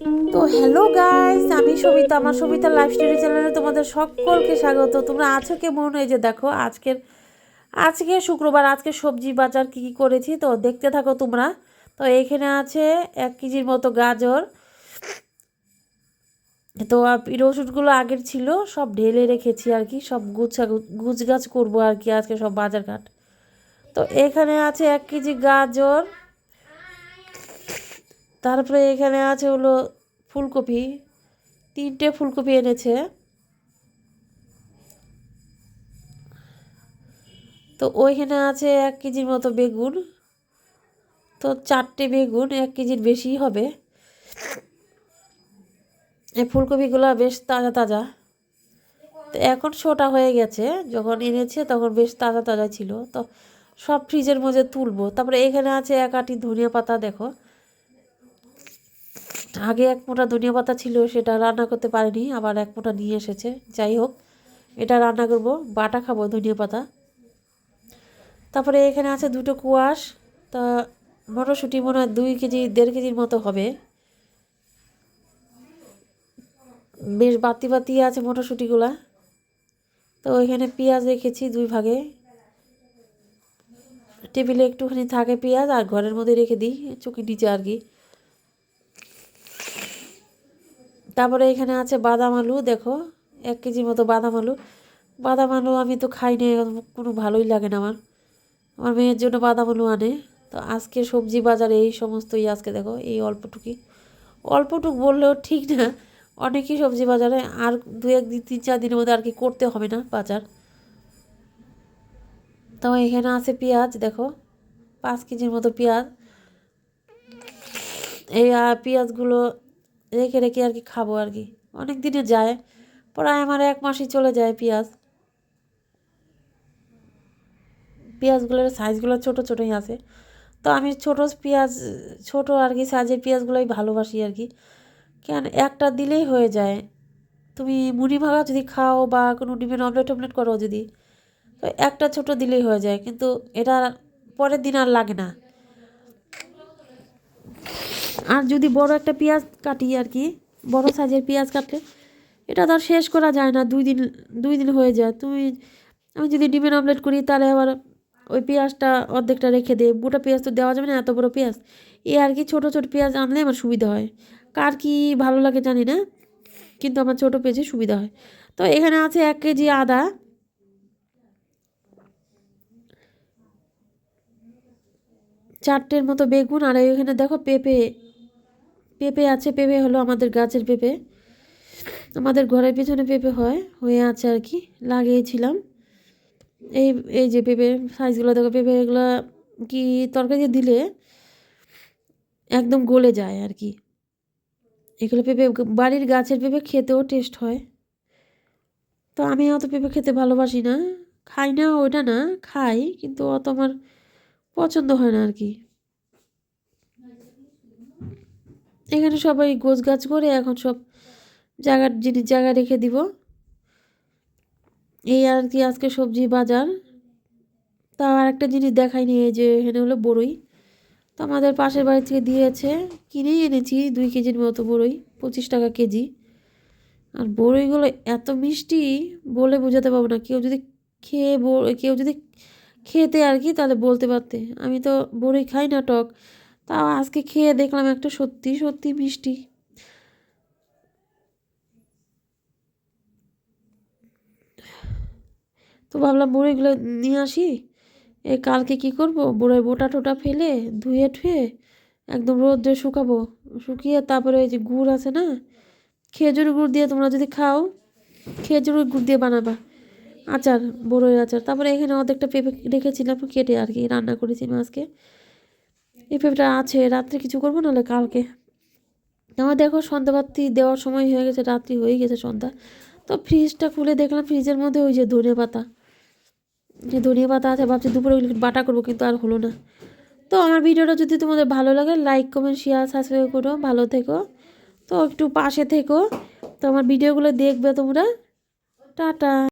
তো hello guys আমি সবিতা, আমার সবিতা লাইফ স্টোরি চ্যানেলে তোমাদের সকলকে স্বাগত। তোমরা আছো কেমন? এই যে দেখো, আজকের, আজকে শুক্রবার, আজকে সবজি বাজার কী কী করেছি? তো দেখতে থাকো তোমরা। তো এখানে আছে এক কেজির মতো গাজর। তো রসুনগুলো আগের ছিল, সব ঢেলে রেখেছি আর কি, সব গুছা গুছ গাছ করব আর কি আজকে সব বাজার ঘাট তো এখানে আছে এক কেজি গাজর তারপরে এখানে আছে হলো ফুলকপি, তিনটে ফুলকপি এনেছে। তো ওইখানে আছে এক কেজির মতো বেগুন। তো চারটে বেগুন এক কেজির বেশি হবে। এই ফুলকপিগুলো বেশ তাজা তাজা। তো এখন ছোটা হয়ে গেছে, যখন এনেছে তখন বেশ তাজা তাজা ছিল। তো সব ফ্রিজের মধ্যে তুলবো। তারপরে এখানে আছে এক আটি ধনিয়া পাতা, দেখো। আগে এক মোটা ধনিয়া পাতা ছিল, সেটা রান্না করতে পারিনি, আবার এক মোটা নিয়ে এসেছে। যাই হোক, এটা রান্না করব, বাটা খাব ধনিয়া পাতা। তারপরে এখানে আছে দুটো কুয়াশ, তা মটরশুঁটি মনে হয় দুই কেজি, দেড় কেজির মতো হবে। বেশ বাতি বাতি আছে মটরশুঁটিগুলা। তো ওইখানে পেঁয়াজ রেখেছি দুই ভাগে। টেবিলে একটুখানি থাকে পেঁয়াজ, আর ঘরের মধ্যে রেখে দিই চোখের নিচে আর কি। তারপরে এখানে আছে বাদাম আলু, দেখো, এক কেজির মতো বাদাম আলু। বাদাম আলু আমি তো খাই না কোনো ভালোই লাগে না আমার। আমার মেয়ের জন্য বাদাম আলু আনে। তো আজকে সবজি বাজারে এই সমস্তই আজকে দেখো, এই অল্পটুকি অল্পটুক বললেও ঠিক না, অনেকই সবজি বাজারে, আর দু এক দিন, তিন চার দিনের মধ্যে আর কি করতে হবে না বাজার। তো এখানে আছে পেঁয়াজ, দেখো, পাঁচ কেজির মতো পেঁয়াজ। এই পেঁয়াজগুলো রেখে রেখে আর কি খাব আর কি। অনেক দিনে যায়, প্রায় আমার এক মাসই চলে যায় পেঁয়াজ। পেঁয়াজগুলোর সাইজগুলো ছোটো ছোটোই আছে। তো আমি ছোটো পেঁয়াজ, ছোটো আর কি সাইজের পেঁয়াজগুলোই ভালোবাসি আর কি। কেন, একটা দিলেই হয়ে যায়। তুমি মুড়ি ভাঙা যদি খাও বা কোনো ডিমের অমলেট টমলেট করো যদি, তো একটা ছোট দিলেই হয়ে যায়। কিন্তু এটা পরের দিন আর লাগে না। আর যদি বড় একটা পেঁয়াজ কাটি আর কি, বড় সাইজের পেঁয়াজ কাটলে, এটা তো আর শেষ করা যায় না, দুই দিন দুই দিন হয়ে যায়। তুমি আমি যদি ডিমের অমলেট করি, তাহলে আবার ওই পেঁয়াজটা অর্ধেকটা রেখে দে, গোটা পেঁয়াজ তো দেওয়া যাবে না, এত বড় পেঁয়াজ। এ আর কি ছোটো ছোটো পেঁয়াজ আনলে আমার সুবিধা হয়। কার কি ভালো লাগে জানি না, কিন্তু আমার ছোটো পেঁয়াজে সুবিধা হয়। তো এখানে আছে এক কেজি আদা। চারটের মতো বেগুন, আর এখানে দেখো পেঁপে পেঁপে আছে, পেঁপে হলো আমাদের গাছের পেঁপে। আমাদের ঘরের পিছনে পেঁপে হয়, হয়ে আছে আর কি, লাগিয়েছিলাম। এই এই যে পেঁপে সাইজগুলো দেখো পেঁপে এগুলো কি তরকারি দিলে একদম গলে যায় আর কি। এগুলো পেঁপে, বাড়ির গাছের পেঁপে খেতেও টেস্ট হয়। তো আমি অত পেঁপে খেতে ভালোবাসি না। খাই না ওইটা না, খাই, কিন্তু অত আমার পছন্দ হয় না আর কি। এখানে সবাই গোছ গাছ করে এখন সব জায়গার জিনিস জায়গা রেখে দিব। এই আর কি আজকে সবজি বাজার। তা আর একটা জিনিস দেখাইনি, এই যে এখানে হলো বড়ই। তো আমাদের পাশের বাড়ি থেকে দিয়েছে, কিনেই এনেছি, দুই কেজির মতো বড়ই, পঁচিশ টাকা কেজি। আর বড়ইগুলো এত মিষ্টি, বলে বোঝাতে পারব না। কেউ যদি খেয়ে কেউ যদি খেতে আর কি তাহলে বলতে পারতে। আমি তো বড়ই খাই না টক। তাও আজকে খেয়ে দেখলাম একটা সত্যি সত্যি মিষ্টি। তো ভাবলাম বড়িগুলো নিয়ে আসি। এ কালকে কি করব? বড়ই বোটা টোটা ফেলে ধুয়ে ঠুয়ে একদম রোদ্রে শুকাবো। শুকিয়ে তারপরে ওই যে গুড় আছে না, খেজুর গুড় দিয়ে তোমরা যদি খাও, খেজুর গুড় দিয়ে বানাবা। আচার বড়ই আচার। তারপরে এখানে অর্ধেকটা পেঁপে রেখেছিলাম, কেটে আর কি রান্না করেছিলাম আজকে। এই আছে, রাত্রে কিছু করব, নাহলে কালকে। আমার দেখো সন্ধ্যাবাতি দেওয়ার সময় হয়ে গেছে, রাত্রি হয়ে গেছে সন্ধ্যা। তো ফ্রিজটা খুলে দেখলাম ফ্রিজের মধ্যে ওই যে ধনে পাতা। যে ধনিয়া পাতা আছে, ভাবছি দুপুরে ওই বাটা করব, কিন্তু আর হলো না। তো আমার ভিডিওটা যদি তোমাদের ভালো লাগে লাইক কমেন্ট শেয়ার সাবস্ক্রাইব করো, ভালো থেকো। তো একটু পাশে থেকো, তো আমার ভিডিওগুলো দেখবে তোমরা। টাটা।